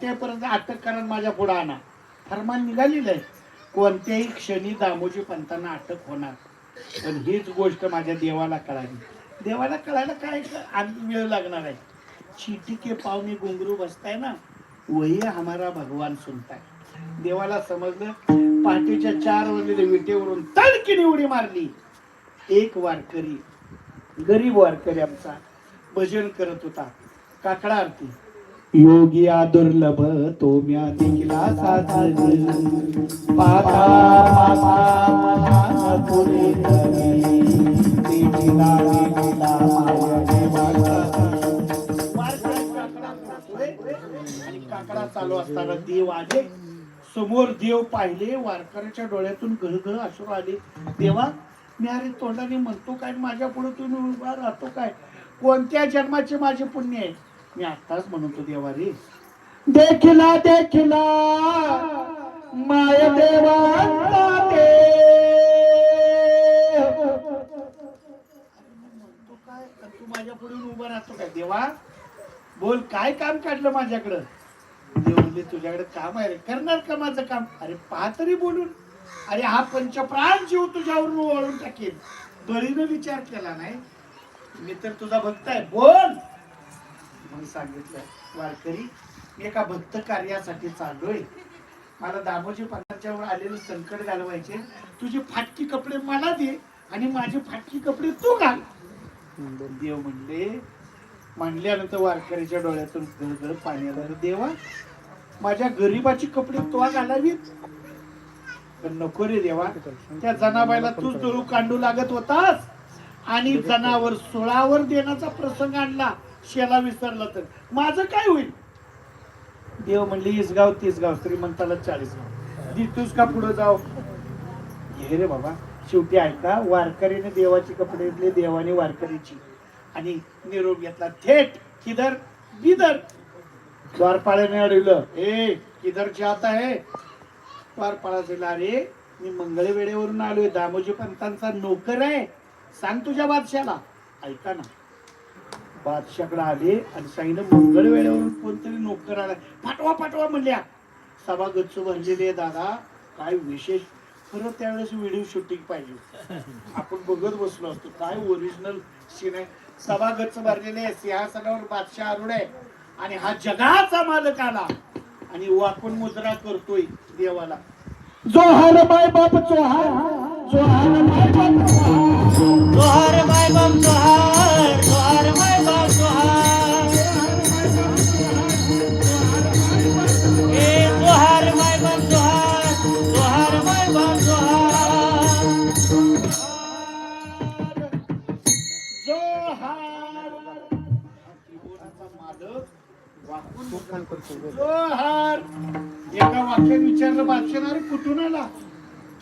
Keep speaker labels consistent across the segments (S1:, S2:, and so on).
S1: त्यापर्यंत अटक करा माझ्या पुढे आणा. फरमान निघालेलं आहे. कोणत्याही क्षणी दामोजी पंतांना अटक होणार. पण हीच गोष्ट माझ्या देवाला कळाली. देवाला कळायला काय आणखी वेळ लागणार आहे. चीटी के पावनी घुंगरू बसताय ना? वही हमारा भगवान सुनताय. देवाला समजलं पहाटेच्या चार वाजलेल्या विटेवरून तडकीने उडी मारली. एक वारकरी गरीब वारकरी आमचा. भजन करत होता. काकडा आरती. योगिया दुर्लभ तो म्या देखला साधन पाता पाता पुरे देवाचा काकडा काकडा चालू असताना देव आले समोर देव पाहिले वारकऱ्याच्या डोळ्यातून गळगळ अश्रू आले. देवा मी अरे तोंडाने म्हणतो काय? माझ्या पुढे तुम्ही उभा राहतो काय? कोणत्या जन्माचे माझे पुण्य आहे? मी आताच म्हणतो देवा रे देखला देखला माय देवा तू माझ्या पुढे उभा राहतो काय देवा? बोल काय काम काढलं माझ्याकडं? देव म्हणले तुझ्याकडे काम आहे रे. करणार का माझं काम? अरे पहा तरी बोलून. अरे हा पंचप्राण जीव तुझ्यावरून वळून टाकेल बळीनं विचार केला नाही. मी तर तुझा भक्त आहे. बोल. म्हणून सांगितलं वारकरी मी एका भक्त कार्यासाठी चाललोय. मला दामोजी पंथाच्यावर आलेलं संकट घालवायचे. तुझे फाटकी कपडे मला दे आणि माझे फाटकी कपडे तू घाल. देव म्हणले म्हणल्यानंतर वारकऱ्याच्या डोळ्यातून गळगळ पाणी आलं. देवा माझ्या गरीबाची कपडे तो घालावीत. पण नको रे देवा त्या जनाबाईला तूच दळू कांडू लागत होतास आणि जनावर सोळावर देण्याचा प्रसंग आणला. शेला विसरला तर. माझं काय होईल? देव म्हणले हीच गाव तीस गाव. श्रीमंताला चाळीस गाव. दितूस का पुढे जाव? हे रे बाबा शेवटी ऐका वारकरीने देवाचे कपडे घेतले देवाने वारकरीची. आणि निरोप घेतला. थेट किधर बिदर. द्वारपाळ्याने अडवलं. ए किधर आता आहे. द्वारपाळा दिला अरे मी मंगळवेळेवरून आलोय. दामोजी पंतांचा नोकर आहे. सांग तुझ्या बादशाला. ऐका ना बादशाकडे आले आणि सांगितलं मंगळ वेळेवरून कोणतरी नोकर आला पाठवा पाठवा म्हणल्या. सभा गच्च भरलेली आहे दादा. काय विशेष? खरं त्यावेळेस व्हिडिओ शूटिंग पाहिजे आपण बघत बसलो असतो. काय ओरिजिनल सीन आहे? सभा गच्च भरलेले आहे. सिंहासनावर बादशाह आरूढ आहे. आणि हा जगाचा मालक आला. आणि वाकून मुद्रा करतोय देवाला. जोहार बाय बाप जोहार. जोहार बाय बाप जोहार.
S2: जोहार माय बाप जोहार. जोहार।
S1: एका वाक्यात विचारलं बादशाह अरे कुठून आला?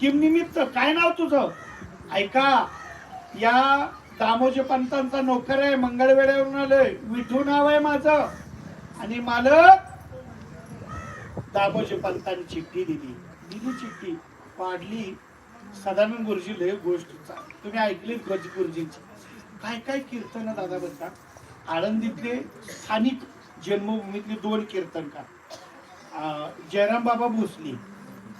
S1: किमनिमित्त काय नाव तुझं? ऐका या दामोजी पंतांचा नोकर आहे मंगळवेड्यावरून आलोय. विठू नाव आहे माझं. आणि मालक दामोजी पंतांनी चिठ्ठी दिली. दिली चिठ्ठी पाडली. सदानंद गुरुजी लय गोष्ट तुम्ही ऐकली गुरुजींची काय काय कीर्तन दादा बघा आळंदीतले स्थानिक जन्मभूमीतले दोन कीर्तनकार. जयराम बाबा भोसले.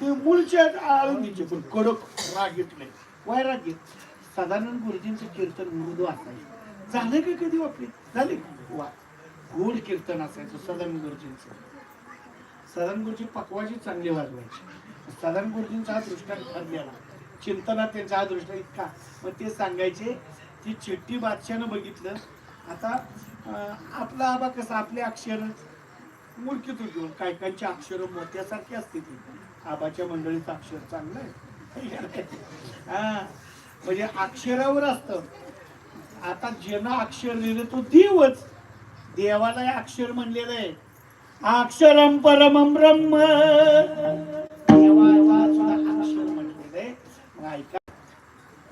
S1: ते मूळचे आळंदीचे पण कडक रागीतले वैरागीत सदानंद गुरुजींचं कीर्तन मृदू असायचं. झालं का कधी वापरे झाले वा गोड कीर्तन असायचं सदानंद गुरुजींचं. सदानंद गुरुजी पकवाजी चांगले वाजवायचे. सदानंद गुरुजींचा हा दृष्टांत ठरलेला. चिंतनात त्यांचा हा दृष्टांत इतका. मग ते सांगायचे ती चेट्टी बादशानं बघितलं. आता आपला आबा कसं आपले अक्षर मुडकीतून घेऊन काय कायचे अक्षर मोत्यासारखी असते ती. आबाच्या मंडळीचं अक्षर चांगलं आहे. हा म्हणजे अक्षरावर असतं. आता ज्यांना अक्षर लिहिलं तो देवच. देवाला हे अक्षर म्हणलेलं आहे. अक्षरम परमम ब्रह्म. देवाला सुद्धा अक्षर म्हणलेलं आहे. ऐका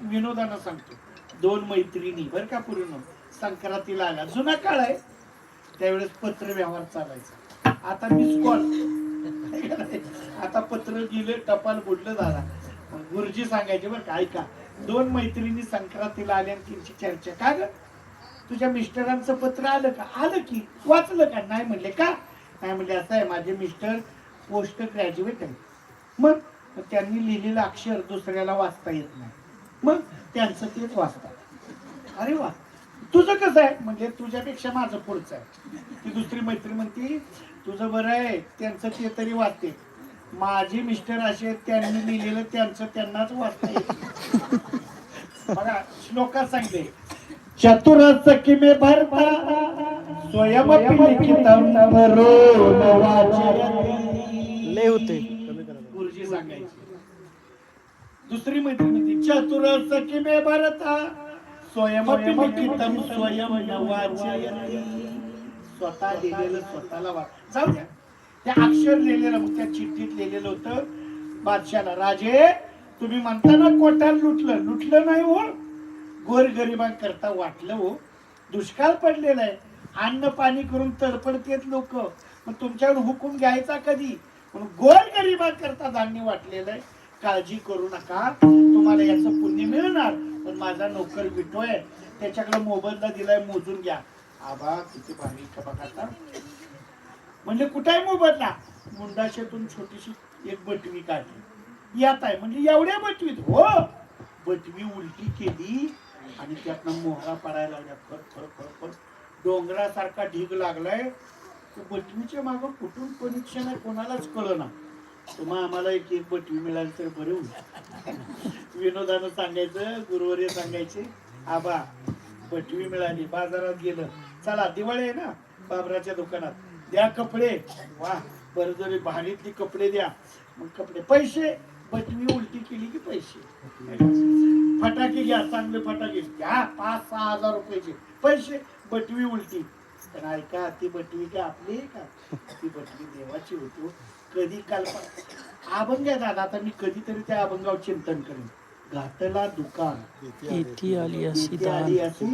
S1: विनोदानं सांगतो. दोन मैत्रिणी बर का पूर्ण? संक्रांतीला आला. जुना काळ आहे. त्यावेळेस पत्र व्यवहार चालायचा. आता मिस कॉल आता पत्र गेले टपाल बुडलं झाला. गुरुजी सांगायचे बरं का ऐका. दोन मैत्रिणी संक्रांतीला आल्या आणि त्यांची चर्चा का ग? तुझ्या मिस्टरांचं पत्र आलं का? आलं की? वाचलं का? नाही म्हणले का? नाही म्हणले असं आहे माझे मिस्टर पोस्ट ग्रॅज्युएट आहे मग त्यांनी लिहिलेलं अक्षर दुसऱ्याला वाचता येत नाही. मग त्यांचं तेच वाचतात. अरे वा. तुझं कसं आहे? म्हणजे तुझ्यापेक्षा माझं पुढचं आहे. ती दुसरी मैत्री म्हणती तुझं बरं आहे त्यांचं ते तरी वाचते. माझे मिस्टर असे आहेत, त्यांनी लिहिलेलं त्यांचं त्यांनाच वाचता. बघा श्लोकात सांगते चतुर सखिमे भरता स्वयं गुरुजी सांगायचे दुसरी मैत्री म्हणते चतुर सखिमे भरता? स्वयं लिखितम. स्वतः लिहिलेलं स्वतःला वाच. जाऊ द्या. त्या अक्षर लिहिलेलं मग त्या चिठ्ठीत लिहिलेलं होतं. बादशाला राजे तुम्ही म्हणता ना कोटार लुटलं. लुटलं नाही हो. गोरगरिबांकरता वाटलं हो. दुष्काळ पडलेला आहे. अन्न पाणी करून तडपडतेत लोक. मग तुमच्याकडे हुकूम घ्यायचा कधी? म्हणून गोरगरिबांकरता धान्य वाटलेलं आहे. काळजी करू नका. तुम्हाला याचं पुण्य मिळणार पण माझा नोकर विटोय त्याच्याकडे मोबदला दिलाय मोजून घ्या. आबा किती भारी बघा आता. म्हणजे कुठे आहे मोबदला? मुंडाशेतून छोटीशी एक बटवी काढली. यात आहे म्हणजे एवढ्या बटवीत? हो. बटवी उलटी केली आणि त्यातनं मोहरा पडायला लागल्या. फर फर फर फर. डोंगरासारखा ढीग लागलाय. बटवीच्या मागं कुठून परीक्षण आहे कोणालाच कळना. तुम्हा आम्हाला एक एक बटवी मिळाली तर बरे होईल. विनोदानं सांगायचं गुरुवारी सांगायचे आबा बटवी मिळाली बाजारात गेलं. चला दिवाळी आहे ना बाबराच्या दुकानात. द्या कपडे. वा बरं जरी भाडीतली कपडे द्या. मग कपडे. पैसे? बटवी उलटी केली की पैसे? फटाके घ्या चांगले फटाके. घ्या पाच सहा हजार रुपयाचे. पैसे? बटवी उलटी. पण ऐका ती बटवी काय आपली आहे का? ती बटवी देवाची होती हो. कधी कल्पना अभंग आहे दादा आता मी कधीतरी त्या अभंगावर चिंतन करेन. घातला दुकान.
S2: इथे आली अशी
S1: आली
S2: दान?
S1: अशी?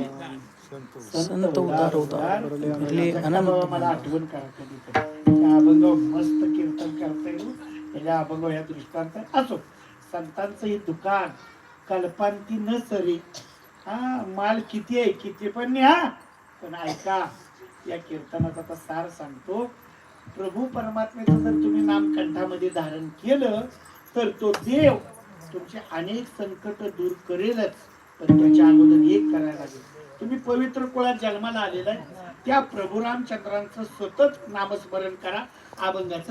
S2: संत उदार उदार भरले
S1: मला
S2: अनंत
S1: आठवण करा कधी त्या अभंगावर मस्त कीर्तन करता येईल. त्याच्या अभंगावर ह्या दृष्टांत असो. संतांचं हे दुकान कल्पांती न सरी हा माल किती आहे? किती पण न्या. पण ऐका या कीर्तनाचा आता सार सांगतो. प्रभू परमात्म्याचं जर तुम्ही नाम कंठामध्ये धारण केलं तर तो देव तुमचे अनेक संकट दूर करेलच पण त्याच्या अगोदर एक करायला लागेल. तुम्ही पवित्र कुळात जन्माला आलेला आहे. त्या प्रभू रामचंद्रांचं सतत नामस्मरण करा. अभंगाचं